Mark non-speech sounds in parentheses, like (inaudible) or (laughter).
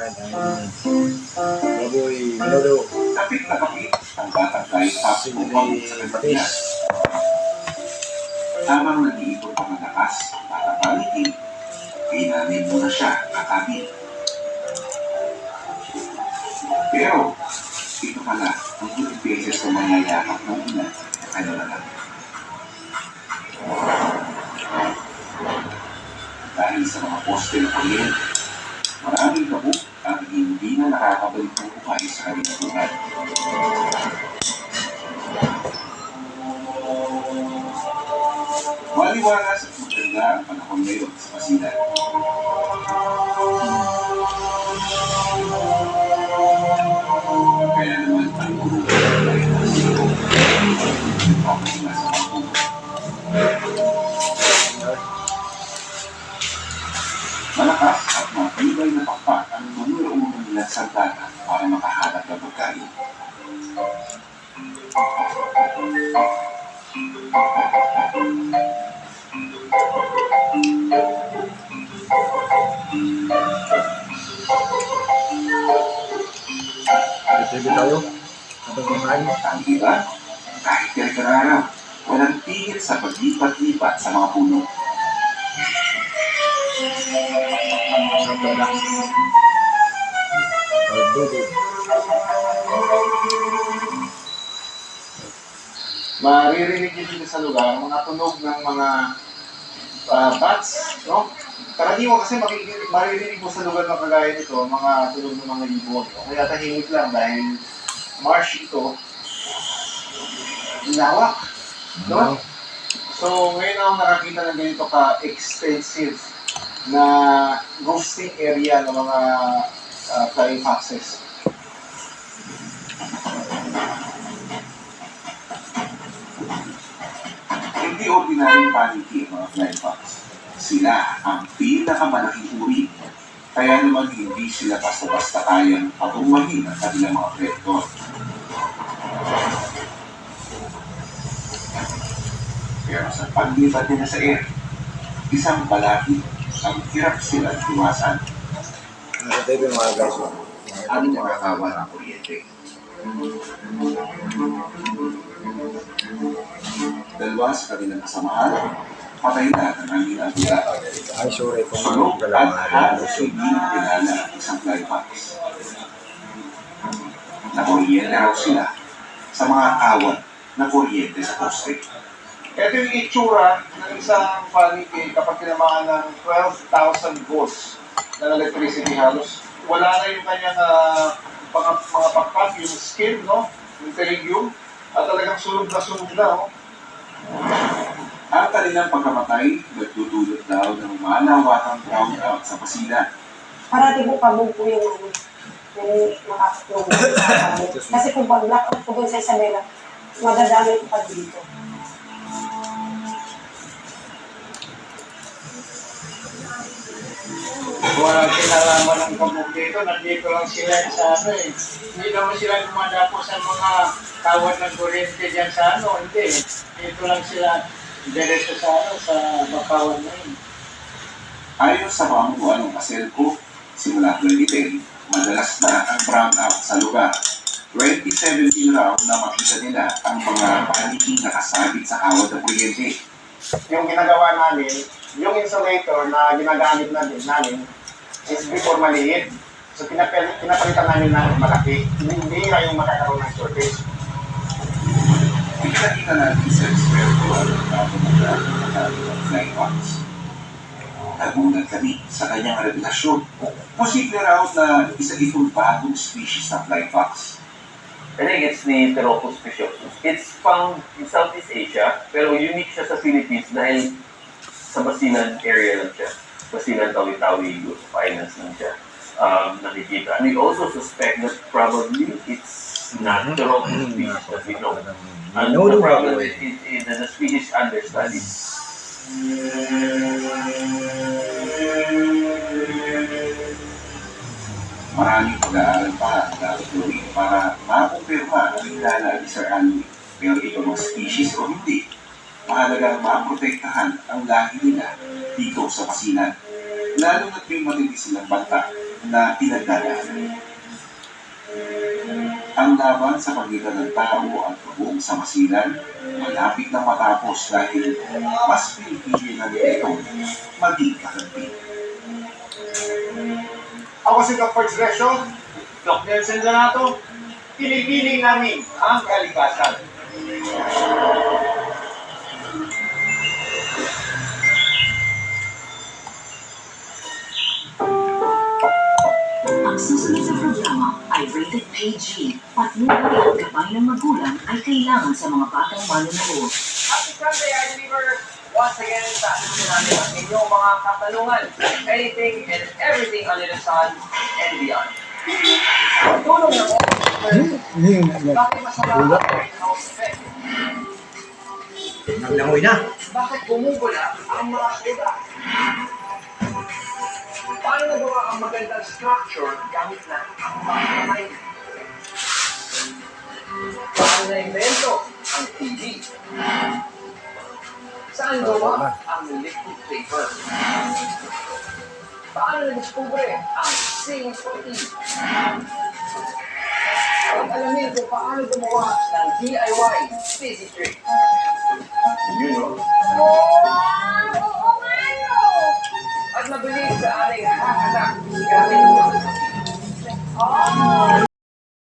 Ang baboy minudo. Kapit na kapit ang batang kahit Si upang sa kanya. Patis. Habang nag-iipon pa ng lakas ang batang palitin, inamin mo na siya kakamin. Pero, ito pala ang huling beses na mayayakap ng ina na kanya na lang. Dahil sa mga poste na kuryente, maraming kabuk ang hindi na nakakabalik ng buhay sa kanilang lugar. Maliwalas at maganda ang panahon ngayon sa Basilan. Numero uno nila sa data para makahanap ng pagkain. TV tayo. Habang kumain. Ang iba, kahit kare-kararaw, walang tigil sa paglipat-lipat sa mga puno. Sa maririnig din dito sa lugar mga tunog ng mga ah, bats, no? Karaniwan kasi makikinig, maririnig mo sa lugar na kagaya nito, mga tunog ng mga ibon. Kaya tahimik lang dahil marsh ito, lawak, no? So, ngayon ako nakakita ng ganito ka-extensive na roasting area ng mga uh, flying foxes. Hindi ordinaryong paniki ang mga fox. Sila ang pinakamalaking uri. Kaya naman hindi sila basta-basta kayang patunguhin ang kanilang mga predator. Pero sa paglipat nila sa air, isang balaki ang hirap silang iwasan. Nasa TV mga guys. Ano makakawa ng kuryente? Dalawa sa kanilang kasamahan, patay na ang kanilang biya. Ay, sorry kung Sunog mga at halos hindi kilala ang isang fly fox. Nakuryente raw sila sa mga awan na kuryente sa poste. Ito yung itsura ng isang paniki kapag tinamaan ng 12,000 volts ng electricity halos. Wala na yung kanyang ah, mga, mga pakpak, yung skin, no? Yung pterygium. At talagang sunog na sunog na, oh. Ang kanilang pagkamatay, nagdudulot daw ng malawakang brownout sa pasilan. Parati po pabog po yung ano, yung makakatulong. (coughs) Kasi kung pag blackout po doon sa Isabela, madadami po pa dito. Walang kinalaman ng kabog dito, nandito lang sila sa ano eh. Hindi naman sila dumadapo sa mga tawad ng kuryente dyan sa ano, hindi. Dito lang sila diretso sa ano, sa bakawan na yun. Ayon sa pamunuan ng Aselco, simula 2010, madalas na ang brownout sa lugar. 2017 raw na makita nila ang mga paniking nakasabit sa awad ng kuryente. Yung ginagawa namin, yung insulator na ginagamit na din namin is before maliit. So pinapal pinapalitan namin ng malaki. Hindi na yung makakaroon ng shortage. Pinakita natin sa eksperto ang ng flying fox. Nagulat kami sa kanyang revelasyon. Posible raw na isa itong bagong species ng flying fox. I think it's the Pteropus speciosus. It's found in Southeast Asia, pero unique siya sa Philippines dahil sa Basilan area lang siya. Basilan, Tawi-Tawi, Group of Islands lang siya um, nakikita. We also suspect that probably it's not Pteropus species that we know. And Minudo the problem is, is, is that the species understudied. Maraming pag-aaral pa ang dapat gawin para makumpirma ang kilala ni Sir Andy. Pero ito mga species o hindi, mahalagang maprotektahan ang lahi nila dito sa Pasilan. lalo na't may matindi silang banta na pinagdadaanan. Ang laban sa pagitan ng tao at babuong sa masilan malapit na matapos dahil mas pinipili na nila ito maging kakampi. Ako si First Direction, Doc Nelson Donato, pinipiling namin ang kalikasan. Ang susunod na programa ay rated PG. Patnubay at gabay ng magulang ay kailangan sa mga batang manonood. Happy Sunday, I deliver once again sa atin namin ang inyong mga katanungan. Anything and everything under the sun and beyond. Tulong ng Bakit masama ang greenhouse effect? Naglangoy na. Bakit bumubula ang mga iba? Ang magandang structure gamit lang ang mga kamay? Paano na-invento ang TV? Saan gawa ang liquid paper? Paano na-discover ang SIM-40? Alamin kung paano gumawa ng DIY Fizzy Trick. You know?